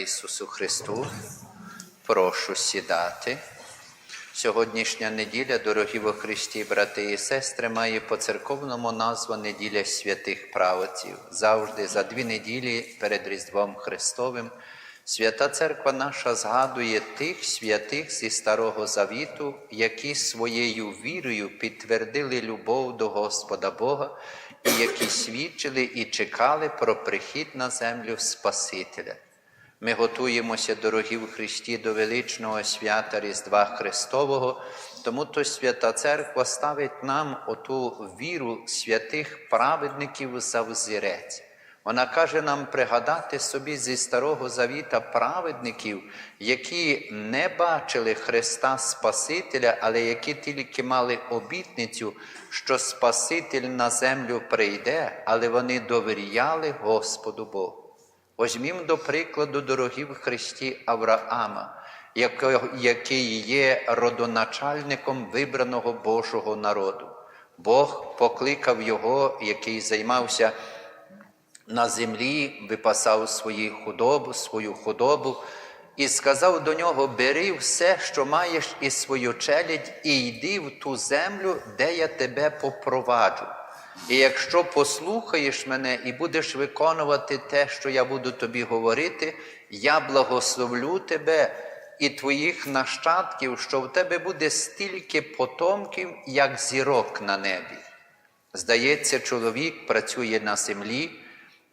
Ісусу Христу. Прошу сідати. Сьогоднішня неділя, дорогі во Христі, брати і сестри, має по церковному назву неділя святих правоців. Завжди за дві неділі перед Різдвом Христовим Свята Церква наша згадує тих святих зі Старого Завіту, які своєю вірою підтвердили любов до Господа Бога і які свідчили і чекали про прихід на землю Спасителя. Ми готуємося, дорогі в Христі, до величного свята Різдва Христового, тому то Свята Церква ставить нам оту віру святих праведників за взірець. Вона каже нам пригадати собі зі Старого Завіта праведників, які не бачили Христа Спасителя, але які тільки мали обітницю, що Спаситель на землю прийде, але вони довіряли Господу Богу. Возьмімо до прикладу, дорогі в Христі Авраама, який є родоначальником вибраного Божого народу. Бог покликав його, який займався на землі, випасав свою худобу, свою худобу, і сказав до нього: Бери все, що маєш, і свою челядь, і йди в ту землю, де я тебе попроваджу. І якщо послухаєш мене і будеш виконувати те, що я буду тобі говорити, я благословлю тебе і твоїх нащадків, що в тебе буде стільки потомків, як зірок на небі. Здається, чоловік працює на землі,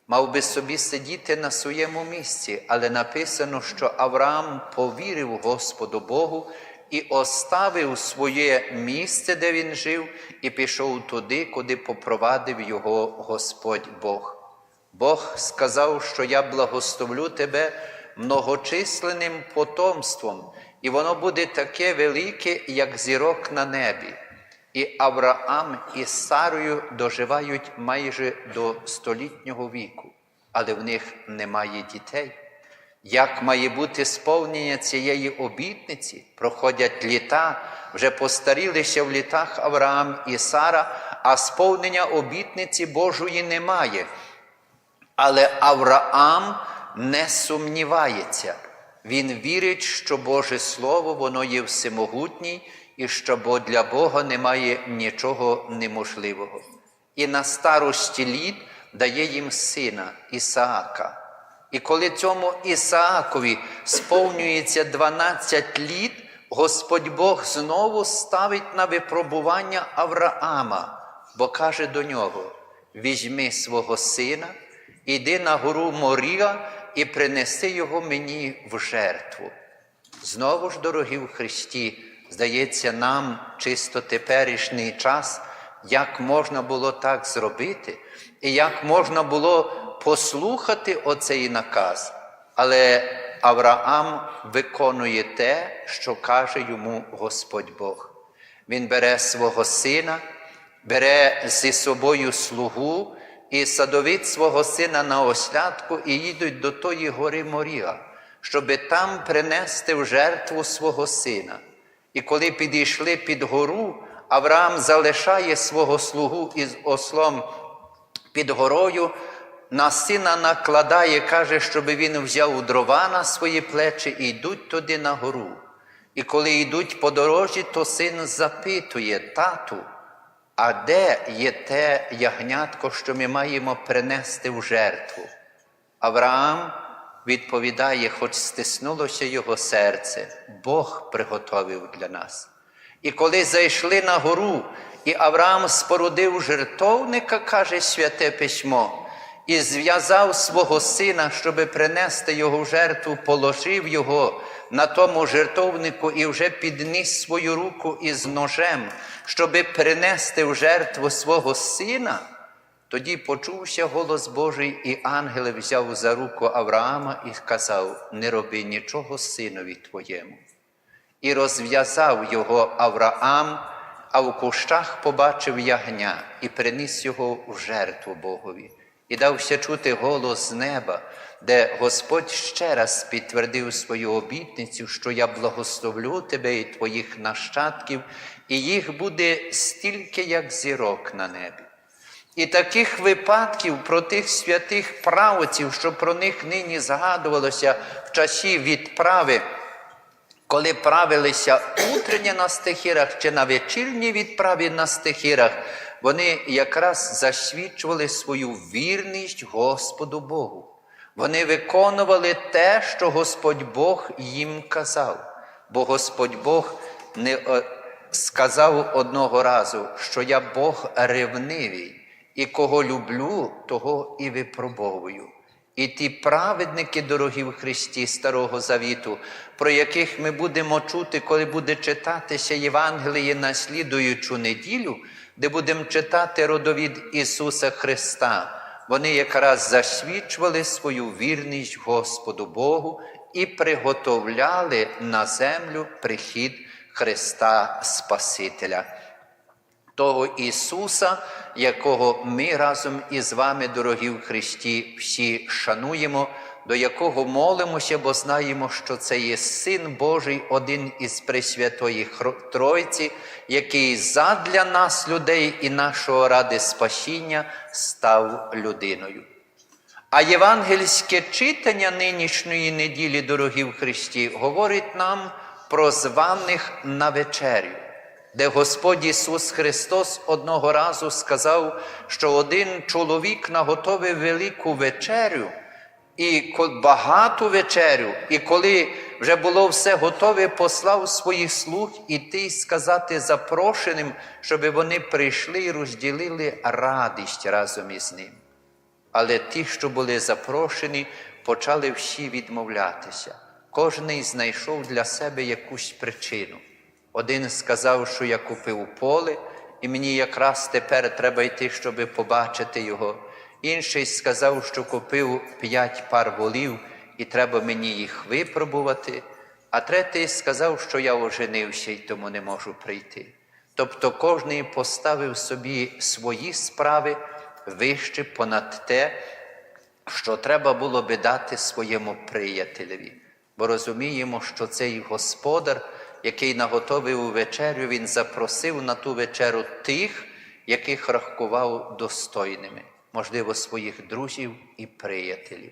мав би собі сидіти на своєму місці, але написано, що Авраам повірив Господу Богу і оставив своє місце, де він жив, і пішов туди, куди попровадив його Господь Бог. Бог сказав, що я благословлю тебе многочисленним потомством, і воно буде таке велике, як зірок на небі. І Авраам із Сарою доживають майже до столітнього віку, але в них немає дітей. Як має бути сповнення цієї обітниці? Проходять літа, вже постарілися в літах Авраам і Сара, а сповнення обітниці Божої немає. Але Авраам не сумнівається. Він вірить, що Боже Слово, воно є всемогутній і що для Бога немає нічого неможливого. І на старості літ дає їм сина Ісаака. І коли цьому Ісаакові сповнюється 12 літ, Господь Бог знову ставить на випробування Авраама, бо каже до нього: візьми свого сина, іди на гору Морія і принеси його мені в жертву. Знову ж, дорогі в Христі, здається, нам чисто теперішній час, як можна було так зробити, і як можна було послухати оцей наказ, але Авраам виконує те, що каже йому Господь Бог. Він бере свого сина, бере зі собою слугу і садовить свого сина на ослядку і їдуть до тої гори Морія, щоби там принести в жертву свого сина. І коли підійшли під гору, Авраам залишає свого слугу із ослом під горою на сина накладає, каже, щоб він взяв дрова на свої плечі і йдуть туди на гору. І коли йдуть по дорожі, то син запитує тату, а де є те ягнятко, що ми маємо принести в жертву? Авраам відповідає, хоч стиснулося його серце, Бог приготовив для нас. І коли зайшли на гору, і Авраам спорудив жертовника, каже святе письмо і зв'язав свого сина, щоби принести його в жертву, положив його на тому жертовнику і вже підніс свою руку із ножем, щоби принести в жертву свого сина. Тоді почувся голос Божий, і ангел взяв за руку Авраама і сказав: Не роби нічого синові твоєму. І розв'язав його Авраам, а в кущах побачив ягня і приніс його в жертву Богові і дався чути голос неба, де Господь ще раз підтвердив свою обітницю, що я благословлю тебе і твоїх нащадків, і їх буде стільки, як зірок на небі. І таких випадків про тих святих правоців, що про них нині згадувалося в часі відправи, коли правилися утрення на стихірах чи на вечірній відправі на стихірах, вони якраз засвідчували свою вірність Господу Богу. Вони виконували те, що Господь Бог їм казав. Бо Господь Бог не е, сказав одного разу, що я Бог ревнивий, і кого люблю, того і випробовую. І ті праведники, дорогі в Христі Старого Завіту, про яких ми будемо чути, коли буде читатися Євангеліє на слідуючу неділю, де будемо читати родовід Ісуса Христа, вони якраз засвідчували свою вірність Господу Богу і приготовляли на землю прихід Христа Спасителя. Того Ісуса, якого ми разом із вами, дорогі в Христі, всі шануємо, до якого молимося, бо знаємо, що це є Син Божий, один із Пресвятої Тройці, який задля нас, людей і нашого ради спасіння, став людиною. А євангельське читання нинішньої неділі, дорогі в Христі, говорить нам про званих на вечерю, де Господь Ісус Христос одного разу сказав, що один чоловік наготовив велику вечерю, і багату вечерю, і коли вже було все готове, послав своїх слуг іти й сказати запрошеним, щоб вони прийшли і розділили радість разом із ним. Але ті, що були запрошені, почали всі відмовлятися. Кожний знайшов для себе якусь причину. Один сказав, що я купив поле, і мені якраз тепер треба йти, щоб побачити його. Інший сказав, що купив п'ять пар волів, і треба мені їх випробувати. А третій сказав, що я оженився і тому не можу прийти. Тобто кожний поставив собі свої справи вище понад те, що треба було би дати своєму приятелеві. Бо розуміємо, що цей господар, який наготовив вечерю, він запросив на ту вечерю тих, яких рахував достойними, можливо, своїх друзів і приятелів.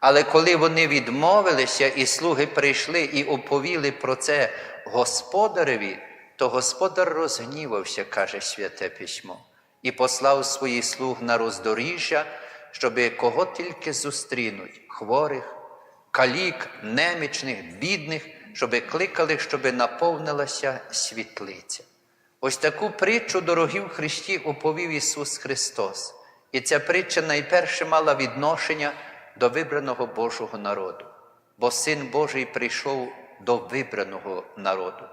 Але коли вони відмовилися, і слуги прийшли і оповіли про це господареві, то господар розгнівався, каже святе письмо, і послав своїх слуг на роздоріжжя, щоби кого тільки зустрінуть хворих, калік, немічних, бідних, щоби кликали, щоби наповнилася світлиця. Ось таку притчу, дорогі в Христі, оповів Ісус Христос. І ця притча найперше мала відношення до вибраного Божого народу, бо Син Божий прийшов до вибраного народу.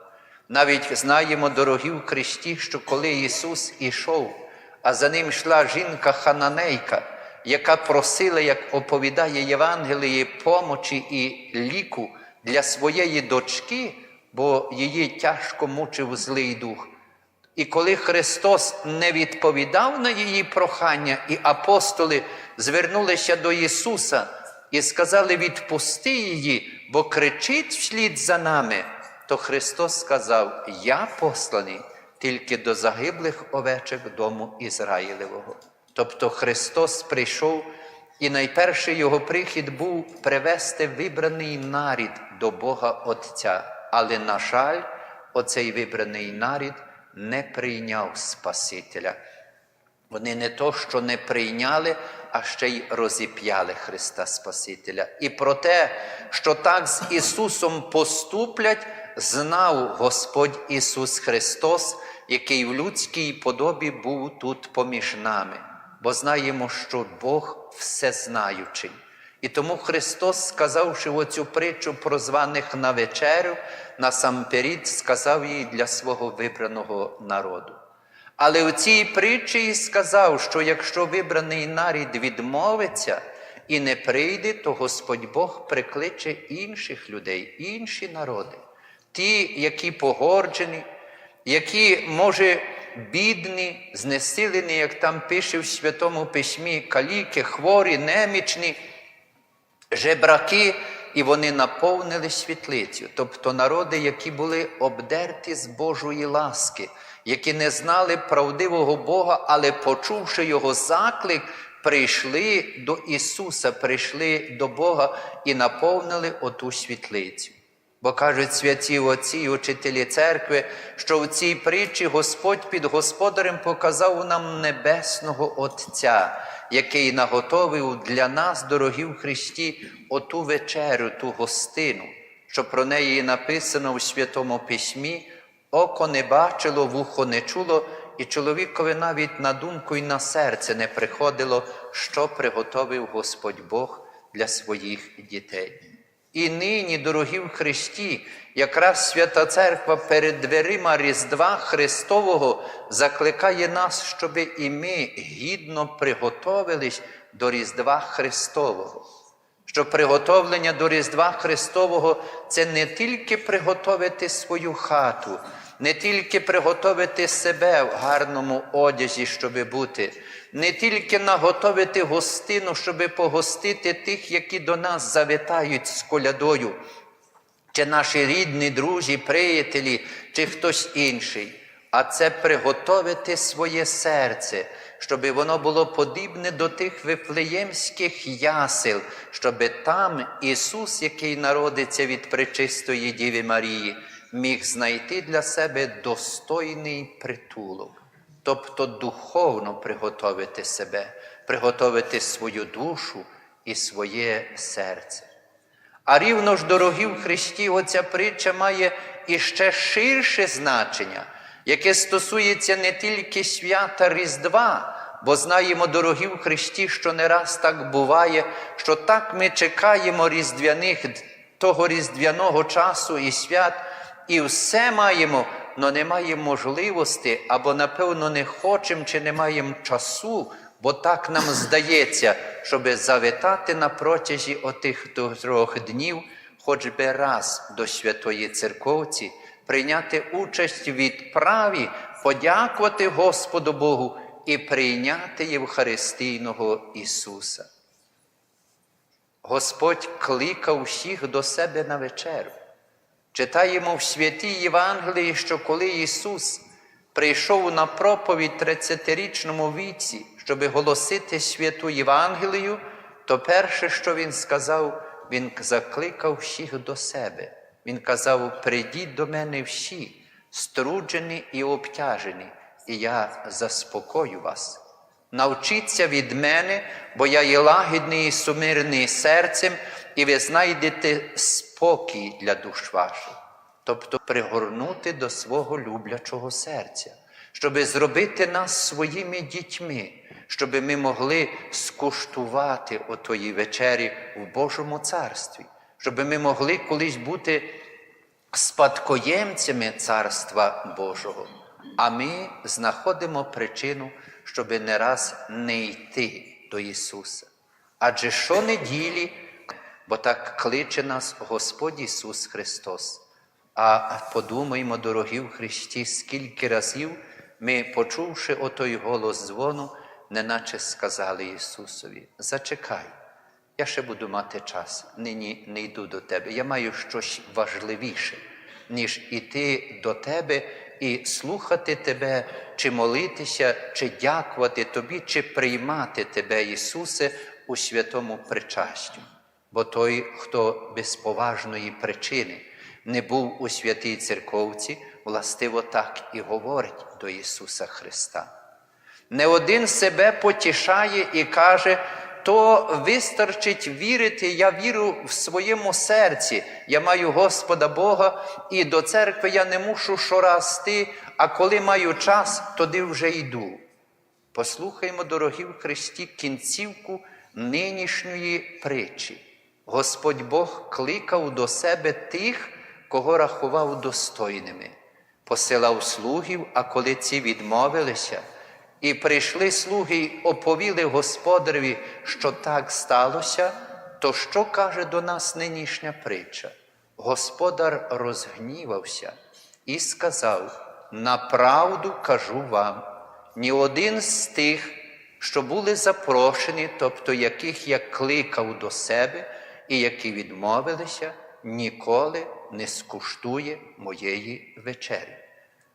Навіть знаємо, дорогі в Христі, що коли Ісус ішов, а за ним йшла жінка Хананейка, яка просила, як оповідає Євангеліє, помочі і ліку для своєї дочки, бо її тяжко мучив злий дух. І коли Христос не відповідав на її прохання, і апостоли звернулися до Ісуса і сказали: відпусти її, бо кричить вслід за нами, то Христос сказав: Я посланий тільки до загиблих овечок дому Ізраїлевого. Тобто Христос прийшов, і найперший його прихід був привести вибраний нарід до Бога Отця. Але, на жаль, оцей вибраний нарід не прийняв Спасителя. Вони не то, що не прийняли, а ще й розіп'яли Христа Спасителя. І про те, що так з Ісусом поступлять, знав Господь Ісус Христос, який в людській подобі був тут поміж нами. Бо знаємо, що Бог всезнаючий. І тому Христос, сказавши оцю притчу про званих на вечерю, насамперед сказав їй для свого вибраного народу. Але у цій притчі і сказав, що якщо вибраний нарід відмовиться і не прийде, то Господь Бог прикличе інших людей, інші народи, ті, які погорджені, які, може, бідні, знесилені, як там пише в Святому Письмі, каліки, хворі, немічні, жебраки, і вони наповнили світлицю, тобто народи, які були обдерті з Божої ласки, які не знали правдивого Бога, але почувши Його заклик, прийшли до Ісуса, прийшли до Бога і наповнили оту світлицю. Бо кажуть святі отці і учителі церкви, що в цій притчі Господь під господарем показав нам небесного Отця, який наготовив для нас, дорогі в Христі, оту вечерю, ту гостину, що про неї написано у Святому Письмі, око не бачило, вухо не чуло, і чоловікові навіть на думку і на серце не приходило, що приготовив Господь Бог для своїх дітей. І нині, дорогі в Христі, якраз Свята Церква перед дверима Різдва Христового закликає нас, щоб і ми гідно приготовились до Різдва Христового. Що приготовлення до Різдва Христового це не тільки приготовити свою хату, не тільки приготовити себе в гарному одязі, щоб бути, не тільки наготовити гостину, щоб погостити тих, які до нас завітають з колядою, чи наші рідні, друзі, приятелі, чи хтось інший, а це приготовити своє серце, щоб воно було подібне до тих вифлеємських ясел, щоб там Ісус, який народиться від пречистої Діви Марії, міг знайти для себе достойний притулок, тобто духовно приготовити себе, приготовити свою душу і своє серце. А рівно ж, дорогі в Христі, оця притча має іще ширше значення, яке стосується не тільки свята Різдва, бо знаємо, дорогі в Христі, що не раз так буває, що так ми чекаємо різдвяних того різдвяного часу і свят, і все маємо, але не маємо можливості, або, напевно, не хочемо чи не маємо часу, бо так нам здається, щоб завітати на протязі отих трьох днів, хоч би раз до Святої Церковці, прийняти участь в відправі, подякувати Господу Богу і прийняти Євхаристійного Ісуса. Господь кликав всіх до себе на вечеру. Читаємо в святій Євангелії, що коли Ісус прийшов на проповідь 30-річному віці, щоб голосити святу Євангелію, то перше, що Він сказав, Він закликав всіх до себе. Він казав: прийдіть до мене всі, струджені і обтяжені, і я заспокою вас. Навчіться від мене, бо я є лагідний і сумирний серцем, і ви знайдете спокій для душ ваших. Тобто пригорнути до свого люблячого серця, щоб зробити нас своїми дітьми, щоб ми могли скуштувати отої вечері в Божому царстві, щоб ми могли колись бути спадкоємцями Царства Божого. А ми знаходимо причину, щоб не раз не йти до Ісуса. Адже щонеділі, бо так кличе нас Господь Ісус Христос. А подумаймо, дорогі в Христі, скільки разів ми, почувши отой голос дзвону, неначе сказали Ісусові: Зачекай, я ще буду мати час, нині не йду до тебе. Я маю щось важливіше, ніж іти до тебе і слухати тебе, чи молитися, чи дякувати тобі, чи приймати тебе, Ісусе, у святому причастю. Бо той, хто без поважної причини не був у святій церковці, властиво так і говорить до Ісуса Христа. Не один себе потішає і каже, то вистачить вірити, я вірю в своєму серці, я маю Господа Бога, і до церкви я не мушу щораз йти, а коли маю час, тоді вже йду. Послухаймо, дорогі в Христі, кінцівку нинішньої притчі. Господь Бог кликав до себе тих, кого рахував достойними, посилав слугів, а коли ці відмовилися, і прийшли слуги й оповіли господареві, що так сталося, то що каже до нас нинішня притча? Господар розгнівався і сказав: Направду кажу вам, ні один з тих, що були запрошені, тобто яких я кликав до себе і які відмовилися, ніколи не скуштує моєї вечері.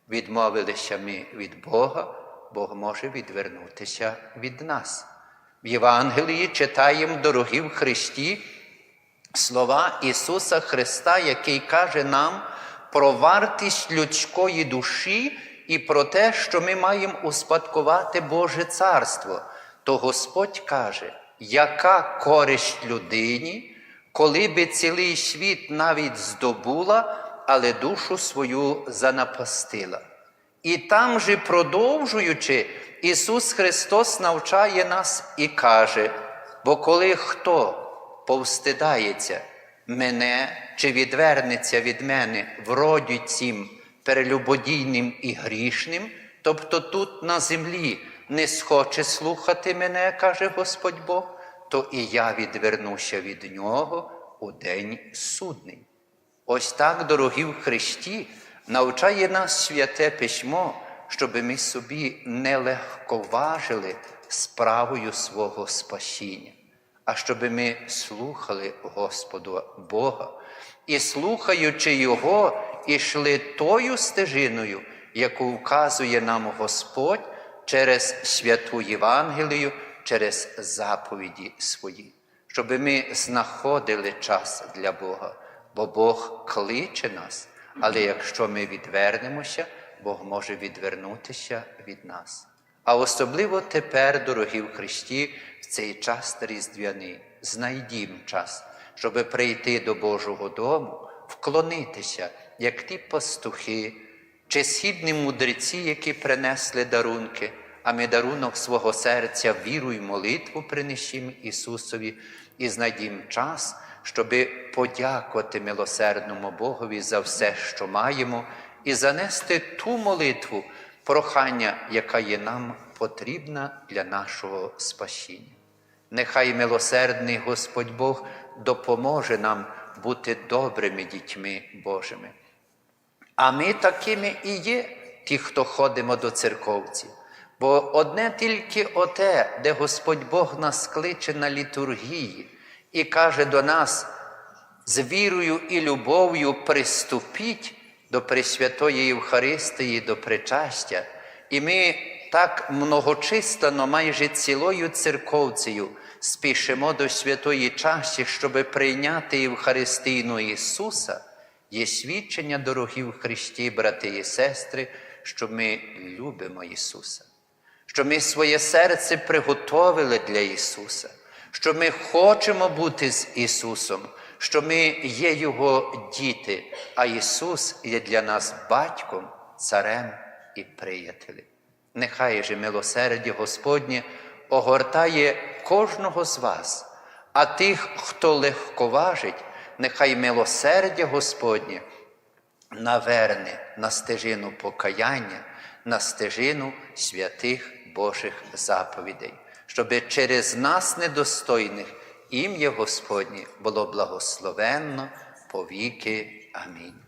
Відмовилися ми від Бога, Бог може відвернутися від нас. В Євангелії читаємо, дорогі в Христі, слова Ісуса Христа, який каже нам про вартість людської душі і про те, що ми маємо успадкувати Боже Царство. То Господь каже, яка користь людині, коли би цілий світ навіть здобула, але душу свою занапастила. І там же, продовжуючи, Ісус Христос навчає нас і каже: бо коли хто повстидається мене чи відвернеться від мене в роді цім перелюбодійним і грішним, тобто тут на землі не схоче слухати мене, каже Господь Бог, то і я відвернуся від нього у день судний. Ось так, дорогі в Христі, навчає нас святе письмо, щоб ми собі не легковажили справою свого спасіння, а щоб ми слухали Господа Бога і, слухаючи Його, ішли тою стежиною, яку вказує нам Господь через святу Євангелію, через заповіді свої, щоб ми знаходили час для Бога бо Бог кличе нас, але якщо ми відвернемося, Бог може відвернутися від нас. А особливо тепер, дорогі в Христі, в цей час різдвяний, знайдім час, щоб прийти до Божого дому, вклонитися, як ті пастухи чи східні мудреці, які принесли дарунки, а ми дарунок свого серця, віру й молитву принесім Ісусові і знайдім час, щоби подякувати милосердному Богові за все, що маємо, і занести ту молитву, прохання, яка є нам потрібна для нашого спасіння. Нехай милосердний Господь Бог допоможе нам бути добрими дітьми Божими. А ми такими і є, ті, хто ходимо до церковців. Бо одне тільки оте, де Господь Бог нас кличе на літургії і каже до нас, з вірою і любов'ю приступіть до Пресвятої Євхаристії, до причастя. І ми так многочислено, майже цілою церковцею, спішимо до святої чаші, щоб прийняти Євхаристійну Ісуса, є свідчення, дорогі в Христі, брати і сестри, що ми любимо Ісуса, що ми своє серце приготовили для Ісуса, що ми хочемо бути з Ісусом, що ми є Його діти, а Ісус є для нас батьком, царем і приятелем. Нехай же милосердя Господнє огортає кожного з вас, а тих, хто легковажить, нехай милосердя Господнє наверне на стежину покаяння, на стежину святих Божих заповідей, щоби через нас, недостойних, ім'я Господнє було благословенно повіки. Амінь.